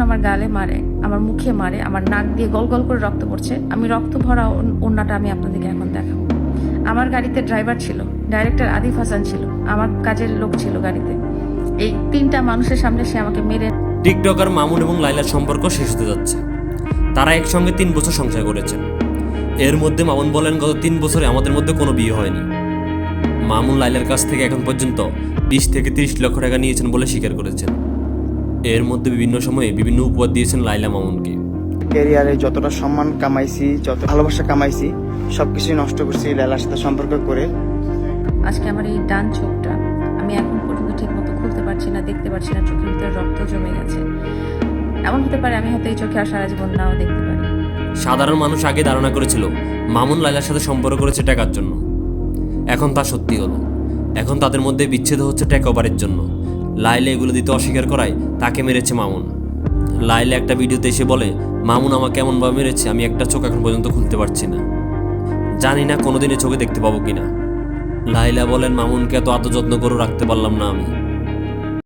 আমার গালে মারে, আমার মুখে মারে, আমার নাক দিয়ে গল গল করে রক্ত পড়ছে, আমি রক্ত ভরা ওন- ওন্নাটা আমি আপনাদেরকে এখন দেখাবো। আমার গাড়িতে ড্রাইভার ছিল, ডাইরেক্টর আদিফ হাসান ছিল, আমার কাজের লোক ছিল গাড়িতে। এই তিনটা মানুষের সামনে সে আমাকে মেরে টিকটকার মামুন এবং লাইলার সম্পর্ক শেষ হতে যাচ্ছে। তারা একসঙ্গে তিন বছর সংসার করেছেন। এর মধ্যে মামুন বলেন, গত তিন বছরে আমাদের মধ্যে কোনো বিয়ে হয়নি। মামুন লাইলার কাছ থেকে এখন পর্যন্ত বিশ থেকে তিরিশ লক্ষ টাকা নিয়েছেন বলে স্বীকার করেছেন। এর মধ্যে বিভিন্ন সময়ে বিভিন্ন উপহার দিয়েছেন লাইলা মামুনকে। ক্যারিয়ারে যতটা সম্মান কামাইছি যত ভালোবাসা কামাইছি সবকিছুই নষ্ট করছি লাইলার সাথে সম্পর্ক করে। আজকে আমার এই ডান চোখটা আমি এখন পর্যন্ত ঠিক মতো খুলতে পারছি না দেখতে পারছি না চোখের ভিতরে রক্ত জমে গেছে। এমন হতে পারে আমি হয়তো এই চোখে আর সারা জীবন নাও দেখতে পারি। সাধারণ মানুষ আগে ধারণা করেছিল মামুন লাইলার সাথে সম্পর্ক করেছে টাকার জন্য। এখন তা সত্যি হলো। এখন তাদের মধ্যে বিচ্ছেদ হচ্ছে টাকা ওভারের জন্য। লাইলা এগুলো দিতে অস্বীকার করায় তাকে মেরেছে মামুন। লাইলা একটা ভিডিওতে এসে বলে, মামুন আমাকে এমনভাবে মেরেছে, আমি একটা চোখ এখন পর্যন্ত খুলতে পারছি না। জানি না কোনোদিনে চোখে দেখতে পাবো কিনা। লাইলা বলেন, মামুনকে এত আত্মযত্ন যত্ন করে রাখতে পারলাম না আমি।